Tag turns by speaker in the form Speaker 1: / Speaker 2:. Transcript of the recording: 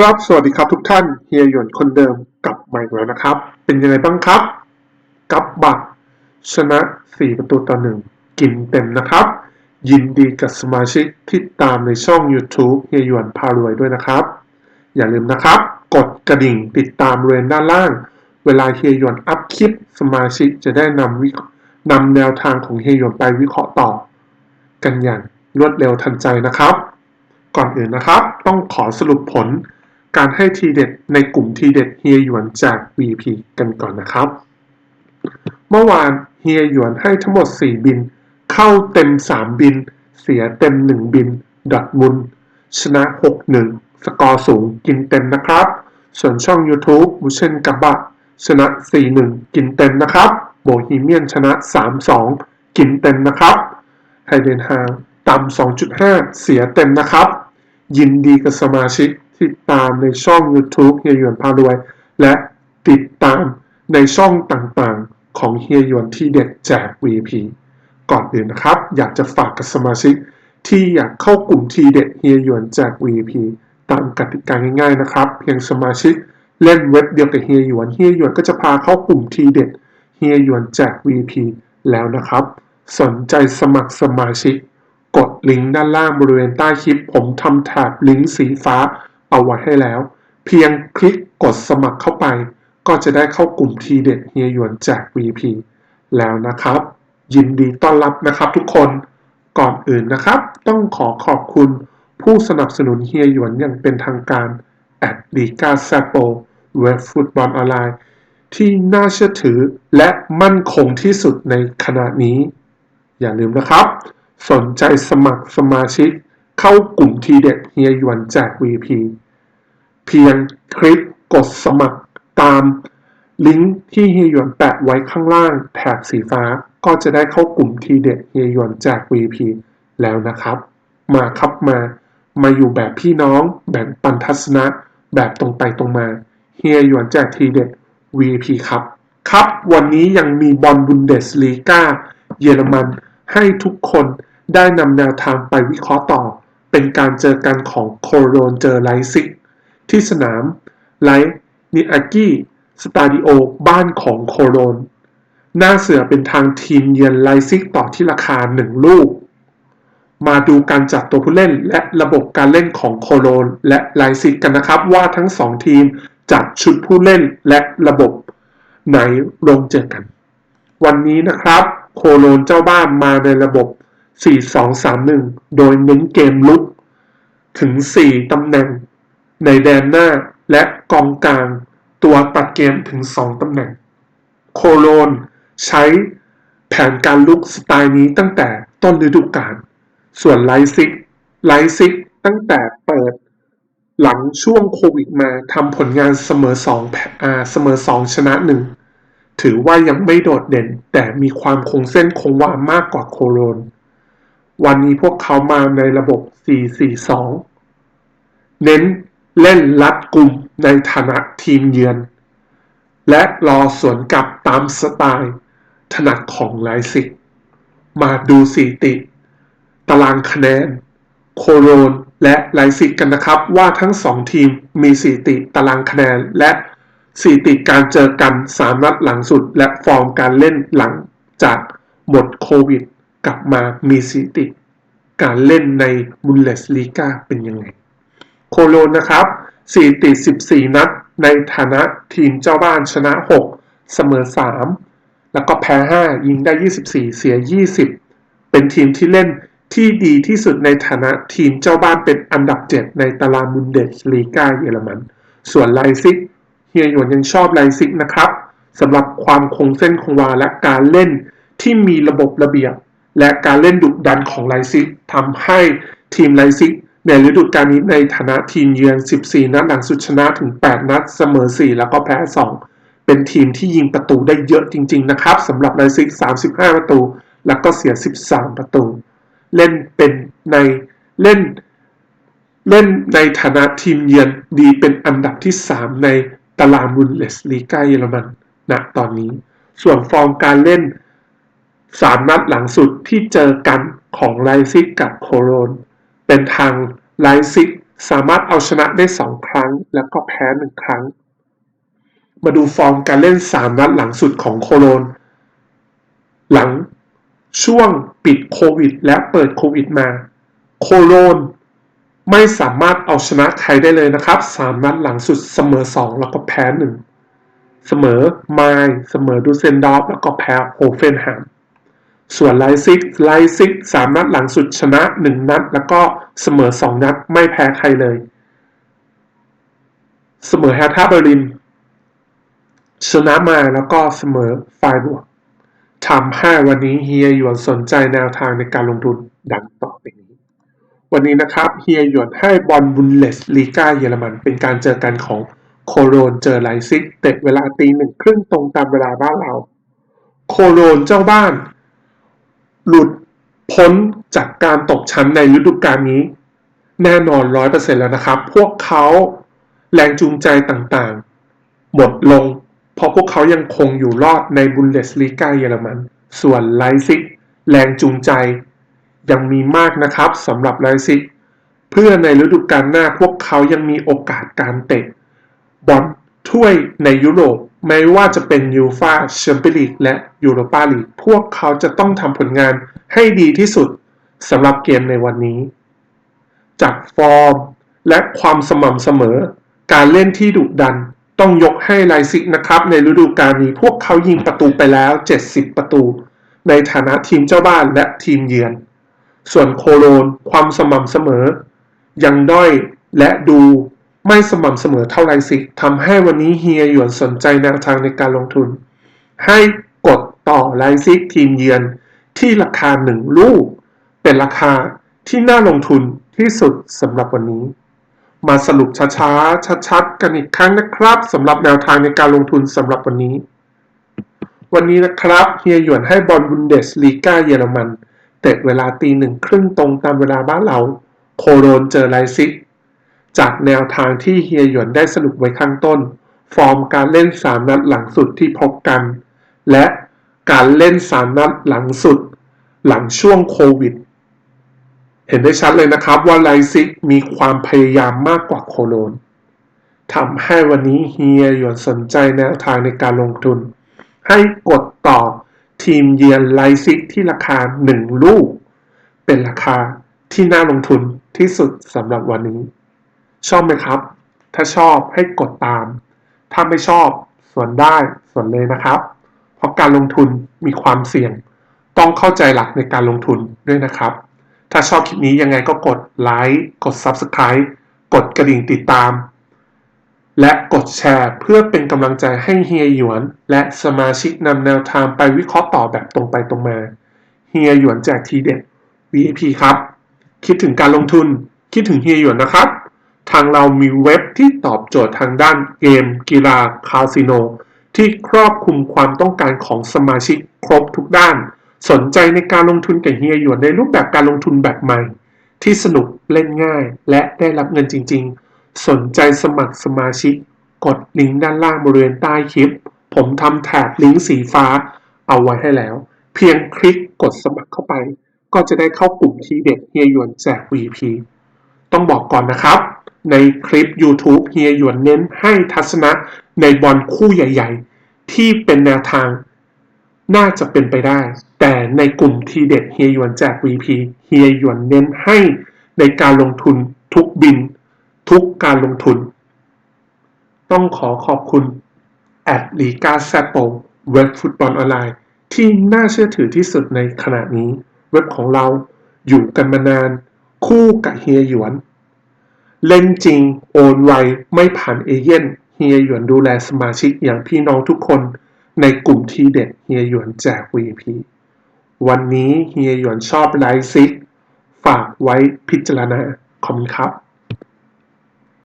Speaker 1: ครับ สวัสดีครับทุกท่าน เฮียหยวนคนเดิมกลับมาอีกแล้วนะครับ เป็นยังไงบ้างครับ กับบักชนะ 4 ประตูต่อหนึ่งกินเต็มนะครับ ยินดีกับสมาชิกที่ตามในช่อง YouTube เฮียหยวนพารวยด้วยนะครับ อย่าลืมนะครับ กดกระดิ่งติดตามเรนด้านล่าง เวลาเฮียหยวนอัพคลิป สมาชิกจะได้นำวินำแนวทางของเฮียหยวนไปวิเคราะห์ต่อ กันอย่างรวดเร็วทันใจนะครับ ก่อนอื่นนะครับ ต้องขอสรุปผล การให้ทีเด็ดในกลุ่มทีเด็ดเฮียหยวนจาก VP กันก่อนนะครับ เมื่อวานเฮียหยวนให้ทั้งหมด 4 บิน เข้าเต็ม 3 บิน เสียเต็ม 1 บินดอทมุนชนะ 6-1 สกอร์สูงกินเต็มนะครับ ส่วนช่อง YouTube บุเชนกับบะชนะ 4-1 กินเต็มนะครับ โบฮีเมียนชนะ 3-2 กินเต็มนะครับไฮเดนฮางต่ำ2.5 เสียเต็มนะครับ ยินดีกับสมาชิก ติดตามในช่อง YouTube เฮียหยวนพารวย และติดตามในช่องต่างๆ ของเฮียหยวนที่เด็ดแจก VP ก่อนอื่นนะครับ อยากจะฝากกับสมาชิก ที่อยากเข้ากลุ่มทีเด็ดเฮียหยวนแจก VP ตามกติกาง่ายๆนะครับ เพียงสมาชิกเล่นเว็บเดียวกับเฮียหยวนเฮียหยวนก็จะพาเข้ากลุ่มทีเด็ดเฮียหยวนแจก VP แล้วนะครับ สนใจสมัครสมาชิก กดลิงก์ด้านล่างบริเวณใต้คลิป ผมทำแถบลิงก์สีฟ้า เอาไว้ให้แล้ว เพียงคลิกกดสมัครเข้าไป ก็จะได้เข้ากลุ่มทีเด็ดเฮียหยวนแจก VP แล้วนะครับ ยินดีต้อนรับนะครับทุกคนก่อนอื่นนะครับ ต้องขอขอบคุณผู้สนับสนุนเฮียหยวนอย่างเป็นทางการแอดลีกาแซโปเว็บฟุตบอลออนไลน์ ที่น่าเชื่อถือและมั่นคงที่สุดในขณะนี้ อย่าลืมนะครับ สนใจสมัครสมาชิก เข้ากลุ่มทีเด็ดเฮียหยวนแจก VP เพียงคลิกกดสมัครตามลิงก์ที่เฮียหยวนแปะไว้ข้างล่างแถบสีฟ้าก็จะได้เข้ากลุ่มทีเด็ดเฮียหยวนแจก VP แล้วนะครับ มาครับมา มาอยู่แบบพี่น้องแบ่งปันทัศนะ แบบตรงไปตรงมาเฮียหยวนแจกทีเด็ด VP ครับ ครับวันนี้ยังมีบอลบุนเดสลีกาเยอรมันให้ทุกคนได้นำแนวทางไปวิเคราะห์ต่อ เป็นการเจอกันของโคโรนเจอไลซิก ที่สนามไลนิอากิสตาดิโอบ้านของโคโรนหน้าเสือเป็นทางทีมเยือนไลซิกต่อที่ราคา 1 ลูก มาดูการจัดตัวผู้เล่นและระบบการเล่นของโคโรนและไลซิกกันนะครับว่าทั้ง 2 ทีมจัดชุดผู้เล่นและระบบไหนลงเจอกัน วันนี้นะครับ โคโลนเจ้าบ้านมาในระบบ 4-2-3-1 โดยเน้นเกมลุกถึง 4 ตำแหน่ง ในแดนหน้าและกองกลาง ตัวตัดเกมถึง 2 ตำแหน่ง โคโลนใช้แผนการลุกสไตล์นี้ตั้งแต่ต้นฤดูกาล ส่วนไลซิก ไลซิกตั้งแต่เปิด หลังช่วงโควิดมาทำผลงานเสมอ2อ่าเสมอ 2 ชนะ 1 ถือว่ายังไม่โดดเด่น แต่มีความคงเส้นคงวามากกว่าโคโลน วันนี้พวกเขามาในระบบ 4-4-2 เน้นเล่นรัดกลุ่มในฐานะทีมเยือน และรอสวนกลับตามสไตล์ ถนัดของไลซิก มาดูสถิติ ตารางคะแนน โคโรนและไลซิกกันนะครับ ว่าทั้งสองทีมมีสถิติตารางคะแนนและสถิติการเจอกันสามนัดหลังสุด และฟอร์มการเล่นหลังจากหมดโควิด กลับมามีสถิติ การเล่นในบุนเลสลีกาเป็นยังไง โคโลนนะครับสถิติ 14 นัด ในฐานะทีมเจ้าบ้านชนะ 6 เสมอ 3 แล้วก็แพ้ 5 ยิงได้ 24 เสีย 20 เป็นทีมที่เล่นที่ดีที่สุดในฐานะทีมเจ้าบ้านเป็นอันดับ 7 ในตารางบุนเดสลีกาเยอรมัน ส่วนไลซิกเฮียหยวนยังชอบไลซิกนะครับสำหรับความคงเส้นคงวาและการเล่นที่มีระบบระเบียบ และการเล่นดุดันของไลซิกทำให้ทีมไลซิกในฤดูกาลนี้ในฐานะทีมเยือน 14 นัดหลังสุดชนะถึง 8 นัดเสมอ 4 แล้วก็แพ้ 2 เป็นทีมที่ยิงประตูได้เยอะจริง ๆ นะครับสำหรับไลซิก 35 ประตู แล้วก็เสีย 13 ประตู เล่นเป็นในเล่น เล่นในฐานะทีมเยือนดีเป็นอันดับที่ 3 ในตารางบุนเลสลีกาเยอรมันณตอนนี้ ส่วนฟอร์มการเล่น 3นัดหลังสุดที่เจอกันของไลซิกกับโคโรน เป็นทางไลซิกสามารถเอาชนะได้ 2 ครั้ง แล้วก็แพ้1ครั้ง มาดูฟอร์มการเล่น 3 นัดหลังสุดของโคโลน หลังช่วงปิดโควิด และเปิดโควิดมา โคโลนไม่สามารถเอาชนะใครได้เลยนะครับ 3 นัดหลังสุดเสมอ 2 แล้วก็แพ้ 1 เสมอไมล์เสมอดูเซนดอฟแล้วก็แพ้โฮเฟนแฮม ส่วนไลซิกไลซิกสามนัดหลังสุดชนะ1นัด แล้วก็เสมอ2นัดไม่แพ้ใครเลย เสมอแฮท่าเบอร์ลิน ชนะมาแล้วก็เสมอไฟบวกทำให้วันนี้เฮียหยวนสนใจแนวทางในการลงทุนดังต่อไปนี้ วันนี้นะครับเฮียหยวนให้บอลบุนเลสลีกาเยอรมัน เป็นการเจอกันของโคโลนเจอไลซิกเตะเวลาตีหนึ่งครึ่งตรงตามเวลาบ้านเรา โคโลนเจ้าบ้าน หลุดพ้นจากการตกชั้นในฤดูกาลนี้ แน่นอนร้อยเปอร์เซ็นต์แล้วนะครับ พวกเขาแรงจูงใจต่างๆ หมดลง เพราะพวกเขายังคงอยู่รอดในบุนเดสลีกาเยอรมัน ส่วนไลซิกแรงจูงใจ ยังมีมากนะครับสำหรับไลซิกเพื่อในฤดูกาลหน้าพวกเขายังมีโอกาสการเตะบอล ถ้วยในยุโรปไม่ว่าจะเป็นยูฟาแชมเปี้ยนลีกและยูโรปาลีกพวกเขาจะต้องทำผลงานให้ดีที่สุดสำหรับเกมในวันนี้ จากฟอร์มและความสม่ำเสมอ การเล่นที่ดุดันต้องยกให้ไลซิกนะครับ ในฤดูกาลนี้พวกเขายิงประตูไปแล้ว 70 ประตู ในฐานะทีมเจ้าบ้านและทีมเยือน ส่วนโคโลนความสม่ำเสมอ ยังด้อยและดู ไม่สม่ำเสมอเท่าไรสิทำให้วันนี้เฮียหยวนสนใจแนวทางในการลงทุน ให้กดต่อไลซิกทีมเยือนที่ราคาหนึ่งลูก เป็นราคาที่น่าลงทุนที่สุดสำหรับวันนี้ มาสรุปช้าๆชัดๆกันอีกครั้งนะครับสำหรับแนวทางในการลงทุนสำหรับวันนี้ วันนี้นะครับเฮียหยวนให้บอลบุนเดสลีกาเยอรมันเตะเวลาตีหนึ่งครึ่งตรงตามเวลาบ้านเรา โคโรนเจอไลซิก จากแนวทางที่เฮียหยวนได้สรุปไว้ข้างต้น ฟอร์มการเล่น 3 นัดหลังสุดที่พบกัน และการเล่น 3 นัดหลังสุด หลังช่วงโควิด เห็นได้ชัดเลยนะครับว่าไลซิกมีความพยายามมากกว่าโคโลนทำให้วันนี้เฮียหยวนสนใจแนวทางในการลงทุน ให้กดต่อทีมเยือนไลซิกที่ราคา 1 ลูก เป็นราคาที่น่าลงทุนที่สุดสำหรับวันนี้ ชอบไหมครับ ถ้าชอบให้กดตาม ถ้าไม่ชอบส่วนได้ส่วนเลยนะครับ เพราะการลงทุนมีความเสี่ยง ต้องเข้าใจหลักในการลงทุนด้วยนะครับ ถ้าชอบคลิปนี้ยังไงก็กดไลค์กด Subscribe กดกระดิ่งติดตาม และกดแชร์เพื่อเป็นกำลังใจให้เฮียหยวน และสมาชิกนำแนวทางไปวิเคราะห์ต่อแบบตรงไปตรงมาเฮียหยวนแจกทีเด็ด VIP ครับ คิดถึงการลงทุน คิดถึงเฮียหยวนนะครับ ทางเรามีเว็บที่ตอบโจทย์ทางด้านเกม กีฬาคาสิโน ที่ครอบคลุมความต้องการของสมาชิกครบทุกด้าน สนใจในการลงทุนกับเฮียหยวนในรูปแบบการลงทุนแบบใหม่ ที่สนุกเล่นง่าย และได้รับเงินจริง ๆ สนใจสมัครสมาชิก กดลิงก์ด้านล่างบริเวณใต้คลิป ผมทำแถบลิงก์สีฟ้า เอาไว้ให้แล้ว เพียงคลิกกดสมัครเข้าไป ก็จะได้เข้ากลุ่มทีเด็ดเฮียหยวนแจก VP ต้องบอกก่อนนะครับ ในคลิป YouTube เฮียหยวนเน้นให้ทัศนะในบอลคู่ใหญ่ ๆ ที่เป็นแนวทาง น่าจะเป็นไปได้ แต่ในกลุ่มทีเด็ดเฮียหยวนแจก VP เฮียหยวนเน้นให้ในการลงทุนทุกบิน ทุกการลงทุน ต้องขอขอบคุณแอดลีกาแซปโปเว็บฟุตบอลออนไลน์ ที่น่าเชื่อถือที่สุดในขณะนี้ เว็บของเราอยู่กันมานาน คู่กับเฮียหยวน เล่นจริง โอนไว ไม่ผ่านเอเย่นเฮียหยวนดูแลสมาชิกอย่างพี่น้องทุกคน ในกลุ่มทีเด็ดเฮียหยวนแจก VP วันนี้เฮียหยวนชอบไลฟ์ซิก ฝากไว้พิจารณา ขอบคุณครับ